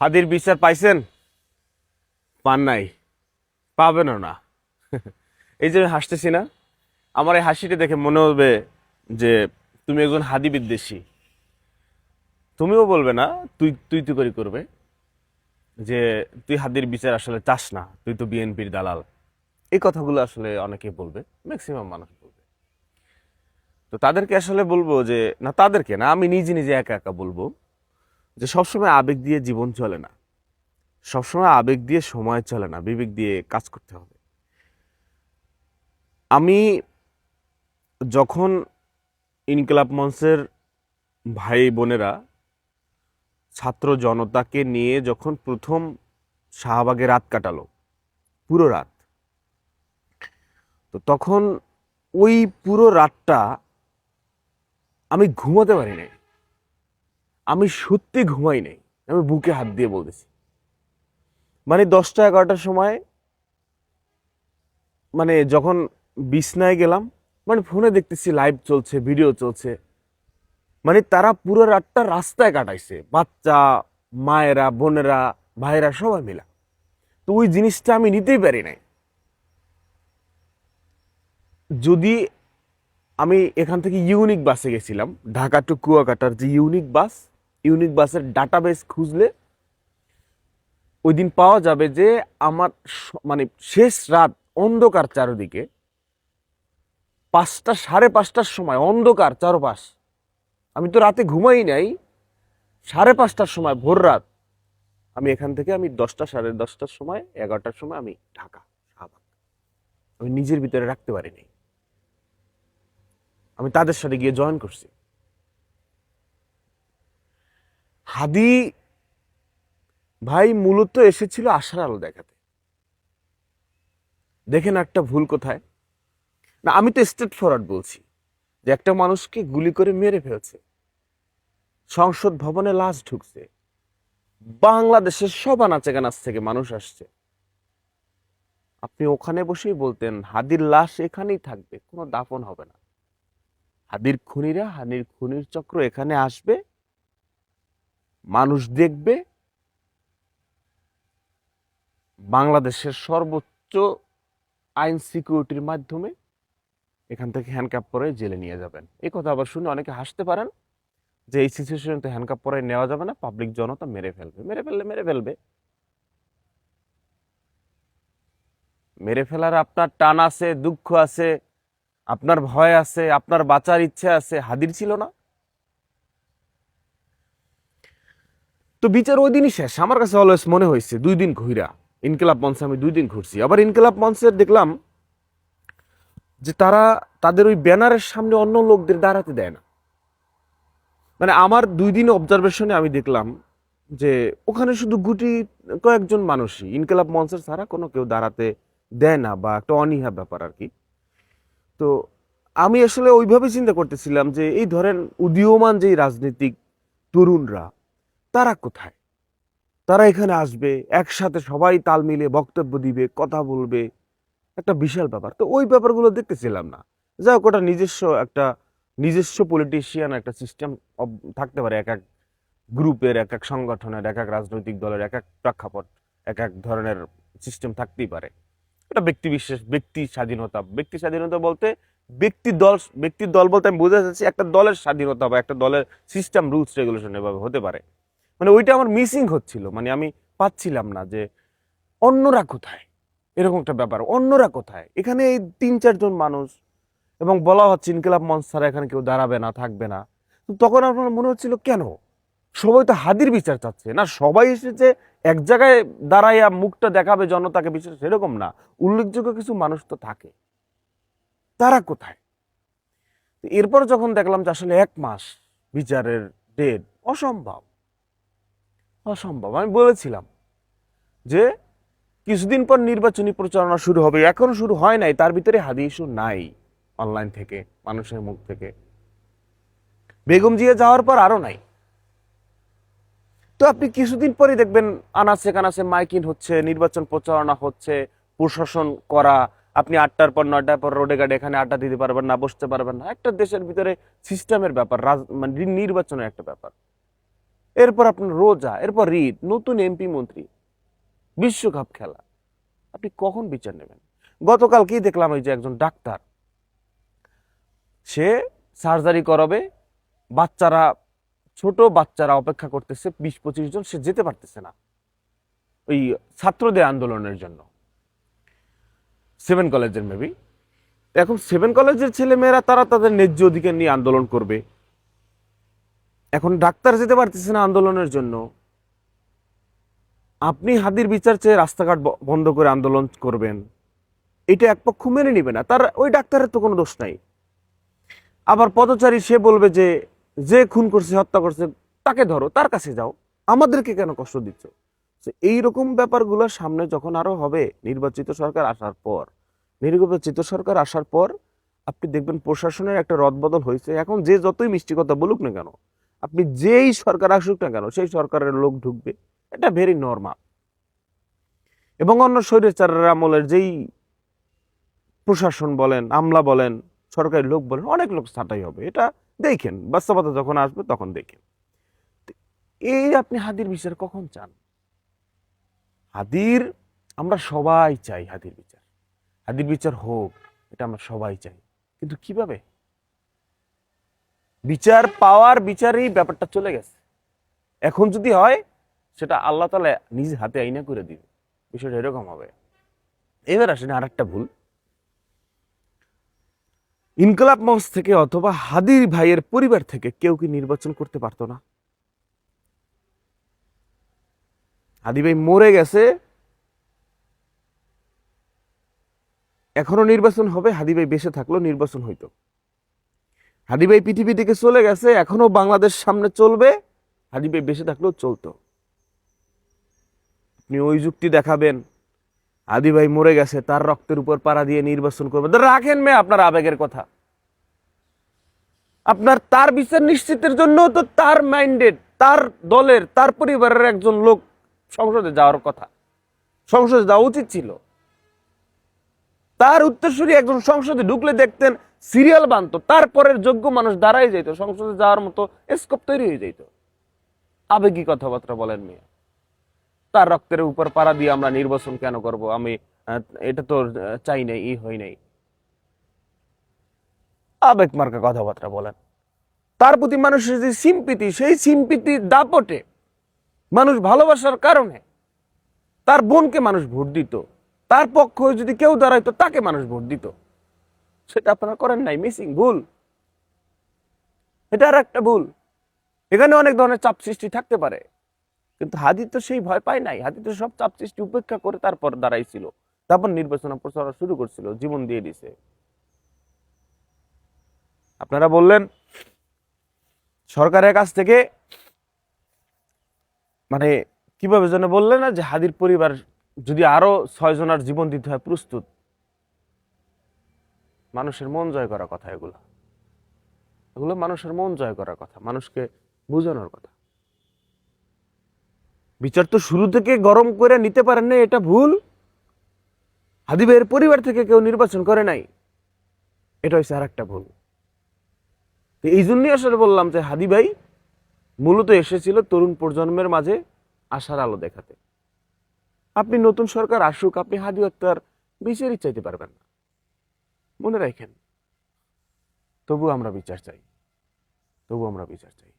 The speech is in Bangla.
হাদির বিচার পাইছেন? পান নাই। পাবেনও না। এই যে হাসতেছি না, আমার এই হাসিটা দেখে মনে হবে যে তুমি একজন হাদি বিদ্বেষী। তুমিও বলবে না, তুই তুই তুই করে করবে যে তুই হাদির বিচার আসলে চাস না, তুই তো বিএনপির দালাল। এই কথাগুলো আসলে অনেকে বলবে ম্যাক্সিমাম মানুষ বলবে। তো তাদেরকে আসলে বলব যে, না তাদেরকে না, আমি নিজে নিজে একা একা বলব। যে সবসময় আবেগ দিয়ে জীবন চলে না। সবসময় আবেগ দিয়ে সময় চলে না, বিবেক দিয়ে কাজ করতে হবে। আমি যখন ইনকলাব মঞ্চের ভাই বোনেরা ছাত্র জনতাকে নিয়ে যখন প্রথম শাহবাগে রাত কাটালো, পুরো রাত, তো তখন ওই পুরো রাতটা আমি ঘুমাতে পারি নাই। আমি সত্যি ঘুমাই নাই। আমি বুকে হাত দিয়ে বলতেছি। মানে দশটা এগারোটার সময় মানে যখন বিছনায় গেলাম মানে ফোনে দেখতেছি লাইভ চলছে ভিডিও চলছে। মানে তারা পুরো রাতটা রাস্তায় কাটাইছে। বাচ্চা, মায়েরা, বোনেরা ভাইরা সবাই মিলা। তো ওই জিনিসটা আমি নিতেই পারি নাই। যদি আমি এখান থেকে ইউনিক বাসে গেছিলাম, ঢাকা টু কুয়াকাটার যে ইউনিক বাস ইউনিক বাসের ডাটাবেস খুঁজলে ওই দিন পাওয়া যাবে যে আমার মানে শেষ রাত অন্ধকার চারদিকে পাঁচটা, সাড়ে পাঁচটার সময়, অন্ধকার চারপাশ। আমি তো রাতে ঘুমাই নাই। সাড়ে পাঁচটার সময়, ভোর রাত, আমি এখান থেকে আমি দশটা, সাড়ে দশটার সময়, এগারোটার সময় আমি ঢাকা আমি নিজের ভিতরে রাখতে পারিনি আমি তাদের সাথে গিয়ে জয়েন করছি। হাদি ভাই মূলত এসেছিল আশার আলো দেখাতে। দেখেন একটা ভুল কোথায়। না, আমি তো স্টেট ফরওয়ার্ড বলছি যে একটা মানুষকে গুলি করে মেরে ফেলছে। সংসদ ভবনে লাশ ঢুকছে। বাংলাদেশের সব আনাচে কানাচ থেকে মানুষ আসছে। আপনি ওখানে বসেই বলতেন, হাদির লাশ এখানেই থাকবে, কোনো দাফন হবে না। হাদির খুনিরা, হানির খুনির চক্র এখানে আসবে। মানুষ দেখবে বাংলাদেশের সর্বোচ্চ আইন সিকিউরিটির মাধ্যমে এখান থেকে হ্যান্ডকাপ পরে জেলে নিয়ে যাবেন। এই কথা আবার শুনে অনেকে হাসতে পারেন যে এই সিচুয়েশনে তো হ্যান্ডকাপ পরে নেওয়া যাবে না পাবলিক জনতা মেরে ফেলবে। মেরে ফেললে মেরে ফেলবে। মেরে ফেলার আপনার টান আছে, দুঃখ আছে, আপনার ভয় আছে, আপনার বাঁচার ইচ্ছে আছে, হাদির ছিল না। তো বিচার ওই দিনই শেষ। আমার কাছে অলওয়েজ মনে হয়েছে, দুই দিন ঘুরা ইনকিলাব মঞ্চে আমি দুই দিন ঘুরছি। আবার ইনকিলাব মঞ্চের দেখলাম যে তারা তাদের ওই ব্যানারের সামনে অন্য লোকদের দাঁড়াতে দেয় না। মানে আমার দুই দিন অবজারভেশনে আমি দেখলাম যে ওখানে শুধু গুটি কয়েকজন মানুষই, ইনকিলাব মঞ্চের ছাড়া কোনো কেউ দাঁড়াতে দেয় না বা একটা অনীহা ব্যাপার আর কি। তো আমি আসলে ওইভাবে চিন্তা করতেছিলাম যে এই ধরেন উদীয়মান যেই রাজনৈতিক তরুণরা তারা কোথায়? তারা এখানে আসবে, একসাথে সবাই তাল মিলে বক্তব্য দিবে, কথা বলবে। একটা বিশাল ব্যাপার। তো ওই ব্যাপারগুলো দেখতেছিলাম না। যাই হোক, ওটা নিজস্ব একটা, নিজস্ব পলিটিশিয়ান একটা সিস্টেম থাকতে পারে। এক এক গ্রুপের, এক এক সংগঠনের, এক এক রাজনৈতিক দলের, এক এক প্রেক্ষাপট, এক এক ধরনের সিস্টেম থাকতেই পারে। এটা ব্যক্তি বিশেষ, ব্যক্তি স্বাধীনতা। ব্যক্তি স্বাধীনতা বলতে ব্যক্তি দল ব্যক্তির দল বলতে আমি বোঝা যাচ্ছি একটা দলের স্বাধীনতা বা একটা দলের সিস্টেম রুলস রেগুলেশন এভাবে হতে পারে। মানে ওইটা আমার মিসিং হচ্ছিল। মানে আমি পাচ্ছিলাম না যে, অন্যরা কোথায়? এরকম একটা ব্যাপার। অন্যরা কোথায়? এখানে এই তিন চারজন মানুষ এবং বলা হচ্ছে ইনকিলাব মঞ্চ ছাড়া এখানে কেউ দাঁড়াবে না, থাকবে না। তখন আমার মনে হচ্ছিল, কেন? সবাই তো হাদির বিচার চাচ্ছে। না, সবাই এসেছে, এক জায়গায় দাঁড়াইয়া মুখটা দেখাবে, জনতাকে বিচার সেরকম না। উল্লেখযোগ্য কিছু মানুষ তো থাকে। তারা কোথায়? এরপর যখন দেখলাম যে আসলে এক মাস বিচারের ডেট অসম্ভব। অসম্ভব। আমি বলেছিলাম যে কিছুদিন পর নির্বাচনী প্রচারণা শুরু হবে। এখনও শুরু হয় নাই, তার ভিতরে হাদি ইস্যু নাই অনলাইন থেকে, মানুষের মুখ থেকে। বেগম জিয়া যাওয়ার পর আরও নাই। তো আপনি কিছুদিন পরে দেখবেন আনাচে কানাচে মাইকিন হচ্ছে, নির্বাচন প্রচারণা হচ্ছে, প্রশাসন করা, আপনি আটটার পর নয়টার পর রোডে গাড়ি এখানে আড্ডা দিতে পারবেন না, বসতে পারবেন না। একটা দেশের ভিতরে সিস্টেমের ব্যাপার মানে নির্বাচনের একটা ব্যাপার। এরপর আপনার রোজা, এরপর ঈদ, নতুন এমপি মন্ত্রী, বিশ্বকাপ খেলা। আপনি কখন বিচার নেবেন? গতকাল কি দেখলাম ওই যে একজন ডাক্তার? সে সার্জারি করাবে, বাচ্চারা, ছোট বাচ্চারা অপেক্ষা করতেছে বিশ পঁচিশ জন, সে যেতে পারতেছে না। ওই ছাত্রদের আন্দোলনের জন্য। সেভেন কলেজের মেবি। এখন সেভেন কলেজের ছেলে মেয়েরা তারা তাদের ন্যায্য অধিকার নিয়ে আন্দোলন করবে। এখন ডাক্তার যেতে পারতেছে না আন্দোলনের জন্য। আপনি হাদির বিচার চেয়ে রাস্তাঘাট বন্ধ করে আন্দোলন করবেন। এটা এক পক্ষ মেনে নিবে না। তার ওই ডাক্তারের তো কোনো দোষ নাই। আবার পদচারী সে বলবে যে যে খুন করছে, হত্যা করছে, তাকে ধরো, তার কাছে যাও। আমাদেরকে কেন কষ্ট দিচ্ছ? এইরকম ব্যাপারগুলো সামনে যখন আরও হবে, নির্বাচিত সরকার আসার পর, নির্বাচিত সরকার আসার পর, আপনি দেখবেন প্রশাসনের একটা রদবদল হয়েছে। এখন যে যতই মিষ্টি কথা বলুক না কেন আপনি যেই সরকার আসুক না কেন, সেই সরকারের লোক ঢুকবে। এটা ভেরি নর্মাল এবং অন্য স্বৈরাচারের আমলের যেই প্রশাসন বলেন, আমলা বলেন, সরকারি লোক বলেন, অনেক লোক ছাঁটাই হবে। এটা দেখেন, বাস্তবতা যখন আসবে তখন দেখেন। এই আপনি হাদির বিচার কখন চান? হাদির, আমরা সবাই চাই হাদির বিচার। হাদির বিচার হোক, এটা আমরা সবাই চাই। কিন্তু কীভাবে? বিচার পাওয়ার বিচারেই ব্যাপারটা চলে গেছে। এখন যদি হয়, সেটা আল্লাহ তালা নিজ হাতে আইনা করে দিবে। বিষয়টা এরকম হবে। এবার আসেন আর একটা ভুল। ইনকলাব মঞ্চ থেকে অথবা হাদির ভাইয়ের পরিবার থেকে কেউ কি নির্বাচন করতে পারতো না? হাদি ভাই মরে গেছে। এখনও নির্বাচন হবে, হাদি ভাই বেঁচে থাকলেও নির্বাচন হইতো। হাদি ভাই পৃথিবী থেকে চলে গেছে, এখনও বাংলাদেশ সামনে চলবে। হাদি ভাই বেঁচে থাকলেও চলতো। আপনি ওই যুক্তি দেখাবেন আদি ভাই মরে গেছে, তার রক্তের উপর পাড়া দিয়ে নির্বাচন করবেন। রাখেন মে আপনার আবেগের কথা। আপনার তার বিচার নিশ্চিতের জন্য তো তার মাইন্ডেড তার দলের, তার পরিবারের একজন লোক সংসদে যাওয়ার কথা। সংসদে যাওয়া উচিত ছিল। তার উত্তরসূরি একজন সংসদে ঢুকলে দেখতেন সিরিয়াল বানতো, তারপরের যোগ্য মানুষ দাঁড়াই যেত সংসদে যাওয়ার মতো স্কোপ তৈরি হয়ে যেত আবেগী কথাবার্তা বলেন মেয়ে। তার রক্তের উপর পাড়া দিয়ে আমরা নির্বাচন কেন করব? আমি এটা তো চাই নাই, ই হই নাই। আবেগ মার্কা কথাবার্তা বলেন। তার প্রতি মানুষের যে সিম্পিতি সেই সিম্পিতি দাপটে মানুষ ভালোবাসার কারণে তার বোনকে মানুষ ভোট দিত। তার পক্ষ যদি কেউ দাঁড়াইতো, তাকে মানুষ ভোট দিত। সেটা আপনারা করেন নাই মিসিং ভুল। এটা আর একটা ভুল। এখানে অনেক ধরনের চাপ সৃষ্টি থাকতে পারে। কিন্তু হাদি তো সেই ভয় পায় নাই। হাদি তো সব চাপ সৃষ্টি উপেক্ষা করে তারপর দাঁড়াইছিল। তারপর নির্বাচন প্রচার শুরু করছিল, জীবন দিয়ে দিছে। আপনারা বললেন, সরকারের কাছ থেকে মানে কীভাবে যেন বললেন না যে হাদির পরিবার যদি আরও ছয় জনের জীবন দিতে হয় প্রস্তুত। মানুষের মন জয় করার কথা এগুলো। এগুলো মানুষের মন জয় করার কথা, মানুষকে বোঝানোর কথা। বিচার তো শুরু থেকে গরম করে নিতে পারেন না এটা ভুল। হাদিবের পরিবার থেকে কেউ নির্বাচন করে নাই, এটা হচ্ছে আর একটা ভুল। তো এই জন্যই আসলে বললাম যে হাদি ভাই মূলত এসেছিল তরুণ প্রজন্মের মাঝে আশার আলো দেখাতে। আপনি নতুন সরকার আসুক, আপনি হাদি হত্যার বিচারই চাইতে পারবেন না। মনে রাখেন তবু আমরা বিচার চাই। তবু আমরা বিচার চাই।